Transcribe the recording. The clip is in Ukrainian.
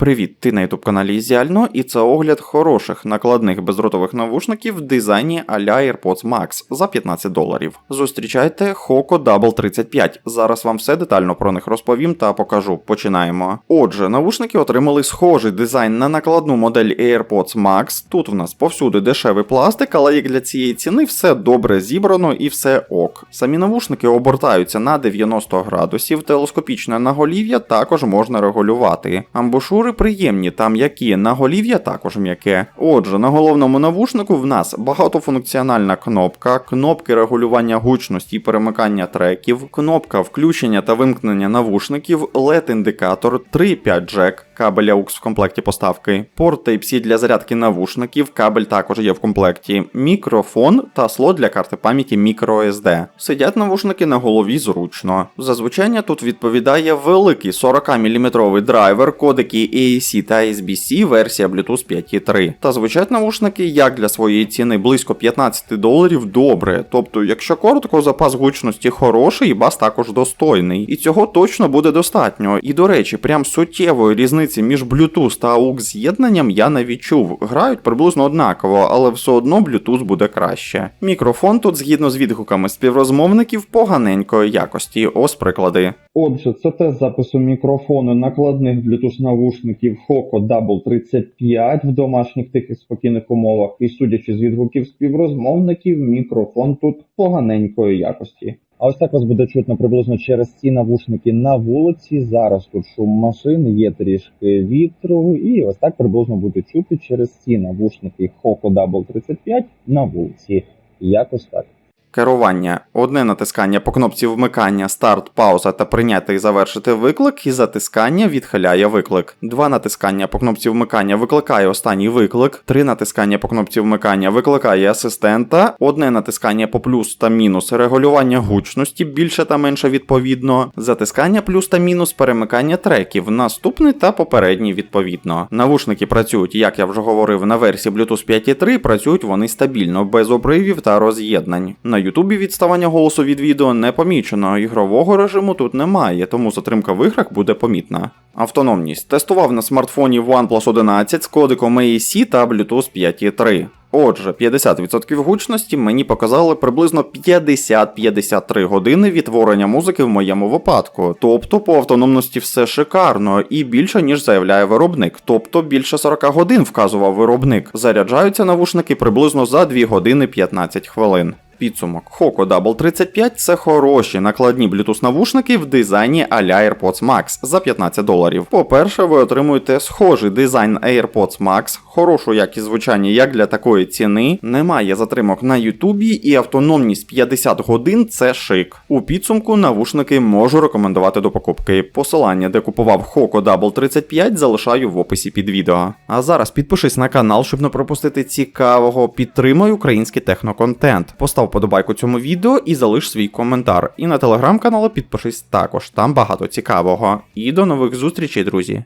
Привіт, ти на youtube каналі Зіально, і це огляд хороших накладних бездротових навушників в дизайні а-ля AirPods Max за 15 доларів. Зустрічайте Hoco Double 35. Зараз вам все детально про них розповім та покажу. Починаємо. Отже, навушники отримали схожий дизайн на накладну модель AirPods Max. Тут в нас повсюди дешевий пластик, але як для цієї ціни все добре зібрано і все ок. Самі навушники обертаються на 90 градусів, телескопічне наголів'я також можна регулювати. Амбушури приємні там які наголів'я також м'яке. Отже, на головному навушнику в нас багатофункціональна кнопка, кнопки регулювання гучності і перемикання треків, кнопка включення та вимкнення навушників, LED-індикатор, 3.5 джек, кабель AUX в комплекті поставки, порт Type-C для зарядки навушників, кабель також є в комплекті, мікрофон та слот для карти пам'яті microSD. Сидять навушники на голові зручно. За звучання тут відповідає великий 40-мм драйвер, кодеки AAC та SBC, версія Bluetooth 5.3. Та звучать навушники як для своєї ціни близько 15 доларів добре. Тобто, якщо коротко, запас гучності хороший, бас також достойний. І цього точно буде достатньо. І до речі, прям суттєвої різниці між Bluetooth та AUX з'єднанням я не відчув. Грають приблизно однаково, але все одно Bluetooth буде краще. Мікрофон тут, згідно з відгуками співрозмовників, поганенької якості. Ось приклади. Отже, це тест запису мікрофону накладних Bluetooth навушників Hoco Double 35 в домашніх тихих спокійних умовах. І судячи з відгуків співрозмовників, мікрофон тут поганенької якості. А ось так вас буде чутно приблизно через ці навушники на вулиці. Зараз тут шум машин, є трішки вітру, і ось так приблизно буде чути через ці навушники Hoco Double 35 на вулиці. Якось так. Керування. Одне натискання по кнопці вмикання, старт, пауза та прийняти і завершити виклик, і затискання відхиляє виклик. Два натискання по кнопці вмикання викликає останній виклик. Три натискання по кнопці вмикання викликає асистента. Одне натискання по плюс та мінус регулювання гучності більше та менше відповідно. Затискання плюс та мінус перемикання треків. Наступний та попередній відповідно. Навушники працюють, як я вже говорив, на версії Bluetooth 5.3 працюють вони стабільно, без обривів та роз'єднань. Ютубі відставання голосу від відео не помічено, ігрового режиму тут немає, тому затримка в іграх буде помітна. Автономність тестував на смартфоні OnePlus 11 з кодиком AAC та Bluetooth 5.3. Отже, 50% гучності мені показали приблизно 50-53 години відтворення музики в моєму випадку. Тобто по автономності все шикарно і більше, ніж заявляє виробник. Тобто більше 40 годин вказував виробник. Заряджаються навушники приблизно за 2 години 15 хвилин. Підсумок Hoco Double 35 це хороші накладні Bluetooth навушники в дизайні а-ля AirPods Max за 15 доларів. По-перше, ви отримуєте схожий дизайн AirPods Max, хорошу якість звучання як для такої ціни, немає затримок на Ютубі і автономність 50 годин це шик. У підсумку навушники можу рекомендувати до покупки. Посилання, де купував Hoco Double 35, залишаю в описі під відео. А зараз підпишись на канал, щоб не пропустити цікавого. Підтримай український техноконтент. Постав подобайку цьому відео і залиш свій коментар. І на телеграм-канал підпишись також, там багато цікавого. І до нових зустрічей, друзі!